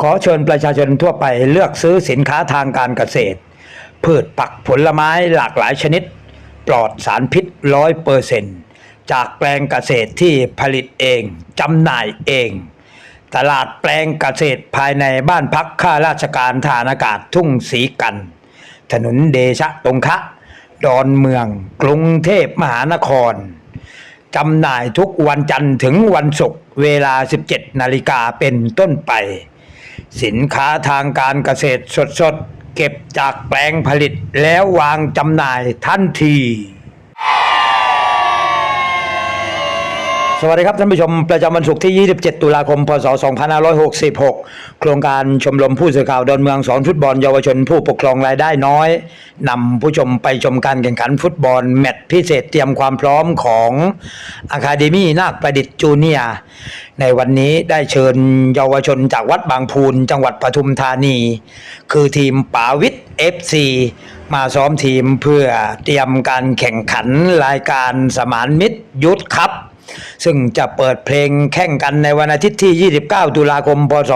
ขอเชิญประชาชนทั่วไปเลือกซื้อสินค้าทางการเกษตร พืชผักผลไม้หลากหลายชนิด ปลอดสารพิษร้อยเปอร์เซนจากแปลงเกษตรที่ผลิตเองจำหน่ายเอง ตลาดแปลงเกษตรภายในบ้านพักข้าราชการฐานอากาศทุ่งสีกัน ถนนเดชะตงคะดอนเมืองกรุงเทพมหานครจำหน่ายทุกวันจันทร์ถึงวันศุกร์เวลา 17 นาฬิกาเป็นต้นไป สินค้าทางการเกษตรสดๆ เก็บจากแปลงผลิตแล้ววางจำหน่ายทันที สวัสดีครับท่านผู้ชมประจำวันศุกร์ที่ 27 ตุลาคม พศ 2566 โครงการชมรมผู้สื่อข่าวดอนเมืองสอนฟุตบอลเยาวชนผู้ปกครองรายได้น้อยนำผู้ชมไปชมการแข่งขันฟุตบอล แมตช์พิเศษเตรียมความพร้อมของอาคาเดมี่นาคประดิษฐ์จูเนียในวันนี้ได้เชิญเยาวชนจากวัดบางพูนจังหวัดปทุมธานี คือทีมป๋าวิทย์ FC มาซ้อมทีมเพื่อเตรียมการแข่งขันรายการสมานมิตรยุทธครับ ซึ่งจะเปิดเพลงแข่งกันในวันอาทิตย์ที่ 29 ตุลาคม พศ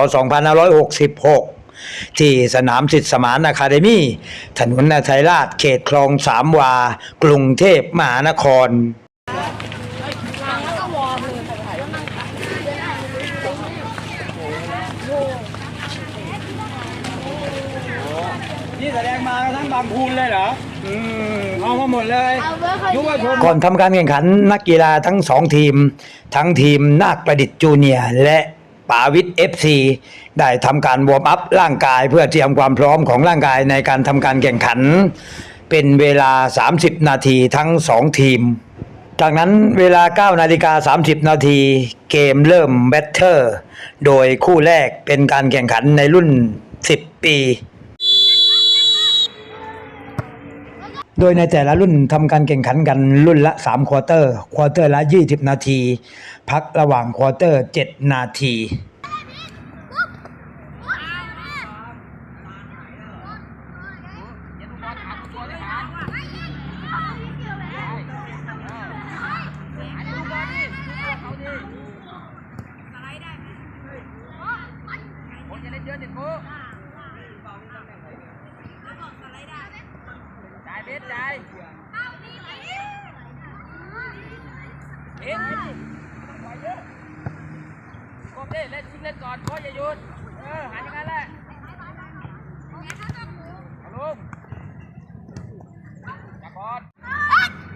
2566 ที่สนามสิทธิสมานอะคาเดมี่ ถนนนาไทยราชเขตคลองสามวา กรุงเทพมหานครนี่แสดงมาทั้งบางพูนเลยเหรอ อืมเอามาหมดเลยเอาเบอร์เขายุวชนก่อนทำการแข่งขันนักกีฬาทั้งสองทีม ทั้งทีมนาคประดิษฐ์จูเนียร์และป๋าวิทย์เอฟซีได้ทำการวอร์มอัพร่างกายเพื่อเตรียมความพร้อมของร่างกายในการทำการแข่งขัน เป็นเวลา 30 นาทีทั้งสองทีม จากนั้นเวลา 9 นาฬิกา 30 นาทีเกมเริ่มแบตเตอร์ โดยคู่แรกเป็นการแข่งขันในรุ่น 10 ปี โดยในแต่ละรุ่นทำการแข่งขันกันรุ่นละ 3 ควอเตอร์ ควอเตอร์ละ 20 นาที พักระหว่างควอเตอร์ 7 นาทีเยอะติดกูจ่ายเบสจ่ายเอ็นต้องไหวเยอะกบดิเล่นชิงเล่นก่อนโค้ชอย่าหยุดเออหาอย่างนั้นแหละเอาลุงจับบอล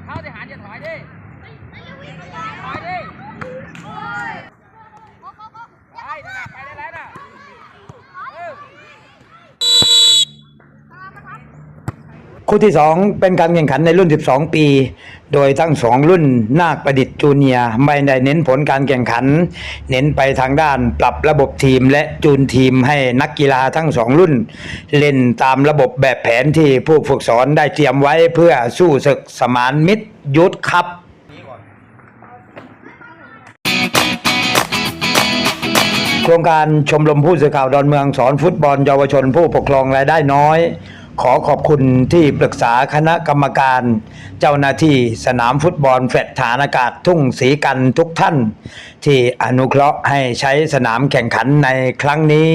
เข้าที่หารอย่าถอยดิ ถอยดิ ไปนั่นน่ะไปได้แล้วน่ะเออ คู่ที่ 2 เป็นการแข่งขันในรุ่น 12 ปี โดยทั้งสองรุ่นนาคประดิษฐ์จูเนียร์ไม่ได้เน้นผลการแข่งขัน เน้นไปทางด้านปรับระบบทีมและจูนทีมให้นักกีฬาทั้งสองรุ่น เล่นตามระบบแบบแผนที่ผู้ฝึกสอนได้เตรียมไว้เพื่อสู้ศึกสมานมิตรยุทธครับโครงการชมรมผู้สื่อข่าวดอนเมืองสอนฟุตบอลเยาวชนผู้ปกครองรายได้น้อย ขอขอบคุณที่ปรึกษาคณะกรรมการ เจ้าหน้าที่สนามฟุตบอลแฟดฐานอากาศทุ่งสีกันทุกท่าน ที่อนุเคราะห์ให้ใช้สนามแข่งขันในครั้งนี้